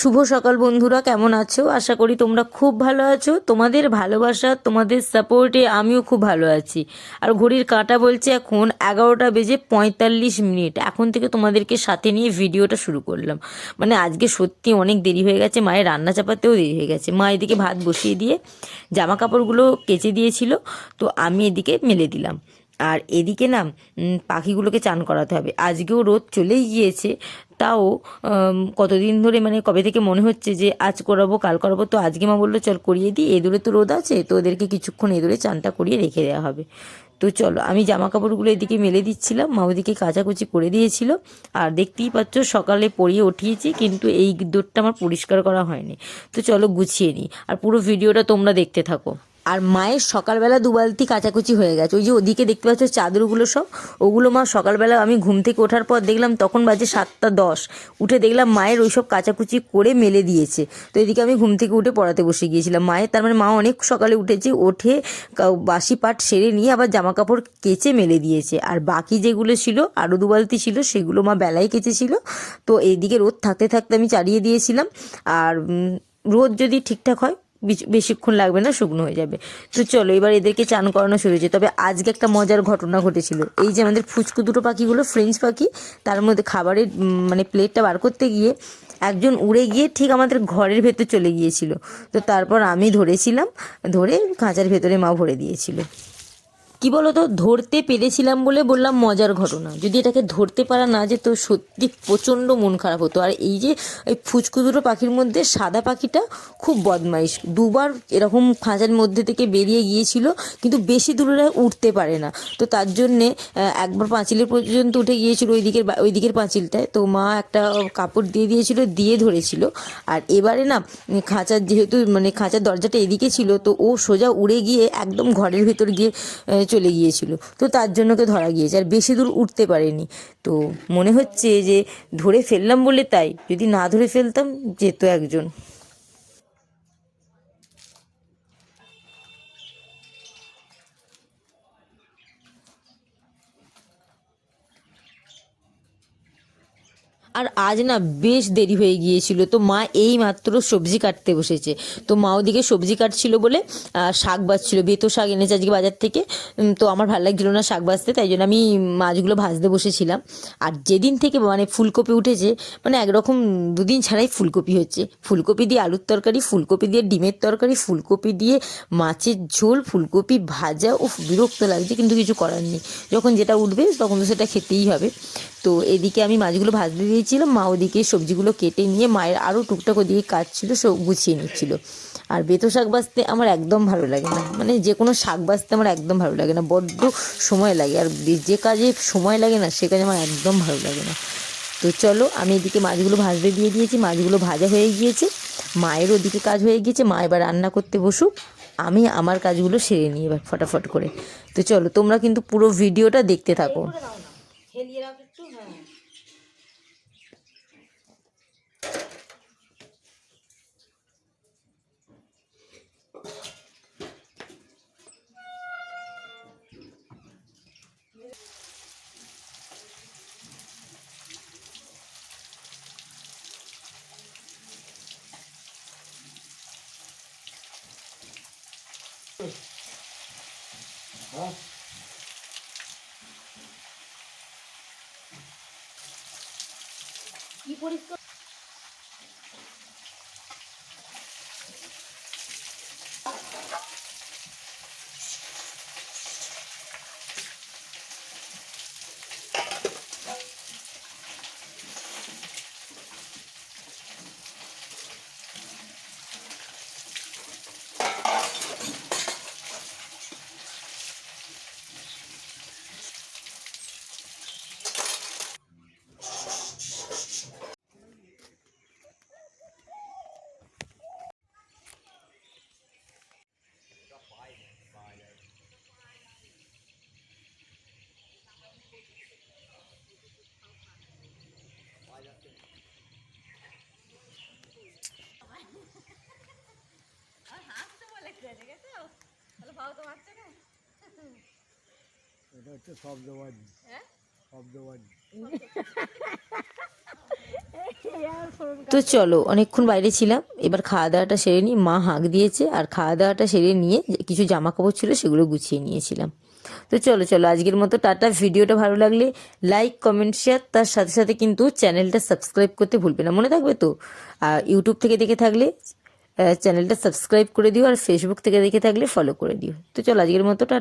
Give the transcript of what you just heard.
শুভ সকাল বন্ধুরা, কেমন আছো? আশা করি তোমরা খুব ভালো আছো। তোমাদের ভালোবাসা, তোমাদের সাপোর্টে আমিও খুব ভালো আছি। আর ঘড়ির কাঁটা বলছে এখন এগারোটা বেজে পঁয়তাল্লিশ মিনিট। এখন থেকে তোমাদেরকে সাথে নিয়ে ভিডিওটা শুরু করলাম। মানে আজকে সত্যি অনেক দেরি হয়ে গেছে, মায়ের রান্না চাপাতেও দেরি হয়ে গেছে। মা এদিকে ভাত বসিয়ে দিয়ে জামা কাপড়গুলো কেচে দিয়েছিল, তো আমি এদিকে মেলে দিলাম। আর এদিকে না পাখিগুলোকে চান করাতে হবে। আজকেও রোদ চলেই গিয়েছে তাও কতদিন ধরে মানে কবে থেকে মনে হচ্ছে যে আজ করাবো, কাল করাবো, তো আজকে মা বলল, চল করিয়ে দিই, এদুরে তো রোদ আছে, তো ওদেরকে কিছুক্ষণ এদুরে চানটা করিয়ে রেখে দেওয়া হবে। তো চলো, আমি জামা কাপড়গুলো এদিকে মেলে দিচ্ছিলাম, মা ওদিকে কাচাকুচি করে দিয়েছিল। আর দেখতেই পাচ্ছ, সকালে পরিয়ে উঠিয়েছি, কিন্তু এই দোরটা আমার পরিষ্কার করা হয়নি। তো চলো গুছিয়ে নিই। আর পুরো ভিডিওটা তোমরা দেখতে থাকো। আর মায়ের সকালবেলা দু বালতি কাচাকুচি হয়ে গেছে। ওই যে ওদিকে দেখতে পাচ্ছ চাদরগুলো সব, ওগুলো মা সকালবেলা আমি ঘুম থেকে ওঠার পর দেখলাম তখন বাজে সাতটা দশ। উঠে দেখলাম মায়ের ওই সব কাচাকুচি করে মেলে দিয়েছে। তো এদিকে আমি ঘুম থেকে উঠে পড়াতে বসে গিয়েছিলাম। মায়ের তার মানে মা অনেক সকালে উঠেছে ওঠে বাসি পাট সেরে নিয়ে আবার জামা কাপড় কেচে মেলে দিয়েছে। আর বাকি যেগুলো ছিল আরও দু বালতি ছিল, সেগুলো মা বেলায় কেচেছিল। তো এইদিকে রোদ থাকতে থাকতে আমি চালিয়ে দিয়েছিলাম। আর রোদ যদি ঠিকঠাক হয় বেশিক্ষণ লাগবে না, শুকনো হয়ে যাবে। তো চলো, এবার এদেরকে চান করানো শুরু হয়েছে। তবে আজকে একটা মজার ঘটনা ঘটেছিল। এই যে আমাদের ফুচকু দুটো পাখিগুলো ফ্রেঞ্চ পাখি, তার মধ্যে খাবারের মানে প্লেটটা বার করতে গিয়ে একজন উড়ে গিয়ে ঠিক আমাদের ঘরের ভেতর চলে গিয়েছিল। তো তারপর আমি ধরেছিলাম, ধরে খাঁচার ভেতরে মা ভরে দিয়েছিল। কি বলতো? ধরতে পেরেছিলাম বলে বললাম মজার ঘটনা। যদি এটাকে ধরতে পারা না যেত, সত্যি প্রচণ্ড মন খারাপ হতো। আর এই যে, এই ফুচকু দুটো পাখির মধ্যে সাদা পাখিটা খুব বদমাইশ। দুবার এরকম খাঁচার মধ্যে থেকে বেরিয়ে গিয়েছিল, কিন্তু বেশি দূরে উঠতে পারে না। তো তার জন্যে একবার পাঁচিলের পর্যন্ত উঠে গিয়েছিল ওই দিকের ওই দিকের পাঁচিলটায়। তো মা একটা কাপড় দিয়ে দিয়েছিল, দিয়ে ধরেছিল। আর এবারে না খাঁচার যেহেতু মানে খাঁচার দরজাটা এদিকে ছিল, তো ও সোজা উড়ে গিয়ে একদম ঘরের ভেতর গিয়ে চলে গিয়েছিল। তো তার জন্য ওকে ধরা গিয়েছে। আর বেশি দূর উঠতে পারেনি। তো মনে হচ্ছে যে ধরে ফেললাম বলে তাই। যদি না ধরে ফেলতাম, যেত একজন। আর আজ না বেশ দেরি হয়ে গিয়েছিল। তো মা এই মাত্র সবজি কাটতে বসেছে। তো মা ওদিকে সবজি কাটছিল বলে শাক বাজছিল বেতো শাক এনেছে আজকে বাজার থেকে। তো আমার ভালো লাগছিল না শাক বাজতে তাই জন্য আমি মাছগুলো ভাজতে বসেছিলাম। আর যেদিন থেকে মানে ফুলকপি উঠেছে মানে একরকম দুদিন ছাড়াই ফুলকপি হচ্ছে। ফুলকপি দিয়ে আলুর তরকারি, ফুলকপি দিয়ে ডিমের তরকারি, ফুলকপি দিয়ে মাছের ঝোল, ফুলকপি ভাজা ও বিরক্ত লাগছে, কিন্তু কিছু করার নেই। যখন যেটা উঠবে, তখন তো সেটা খেতেই হবে। তো এদিকে আমি মাছগুলো ভাজতে দিয়েছিলাম, মা ওদিকে সবজিগুলো কেটে নিয়ে মায়ের আরও টুকটাক ওদিকে কাজ ছিল, সব গুছিয়ে নিচ্ছিল। আর বেতো শাক বাজতে আমার একদম ভালো লাগে না। মানে যে কোনো শাক বাজতে আমার একদম ভালো লাগে না, বড্ড সময় লাগে। আর যে কাজে সময় লাগে না, সে কাজে আমার একদম ভালো লাগে না। তো চলো, আমি এদিকে মাছগুলো ভাজতে দিয়ে দিয়েছি, মাছগুলো ভাজা হয়ে গিয়েছে। মায়ের ওদিকে কাজ হয়ে গিয়েছে, মা এবার রান্না করতে বসুক। আমি আমার কাজগুলো সেরে নিই এবার, ফটাফট করে। তো চলো, তোমরা কিন্তু পুরো ভিডিওটা দেখতে থাকো। ঝেলিয়ে রাখ একটু হ্যাঁ Huh? কি পরিষ্কার এটা হচ্ছে শব্দবাজি শব্দবাজি তো চলো অনেকক্ষণ বাইরে ছিলাম। এবার খাওয়া দাওয়াটা সেরে নিই। মা হাঁক দিয়েছে আর খাওয়া দাওয়াটা সেরে নিয়ে যে কিছু জামা কাপড় ছিল সেগুলো গুছিয়ে নিয়েছিলাম। তো চলো চলো আজকের মতো টাটা। ভিডিওটা ভালো লাগলে লাইক কমেন্ট শেয়ার তার সাথে সাথে কিন্তু চ্যানেলটা সাবস্ক্রাইব করতে ভুলবে না। মনে থাকবে তো? আর ইউটিউব থেকে দেখে থাকলে চ্যানেলটা সাবস্ক্রাইব করে দিও আর ফেসবুক থেকে দেখে থাকলে ফলো করে দিও। তো চলো, আজকের মতো টাটা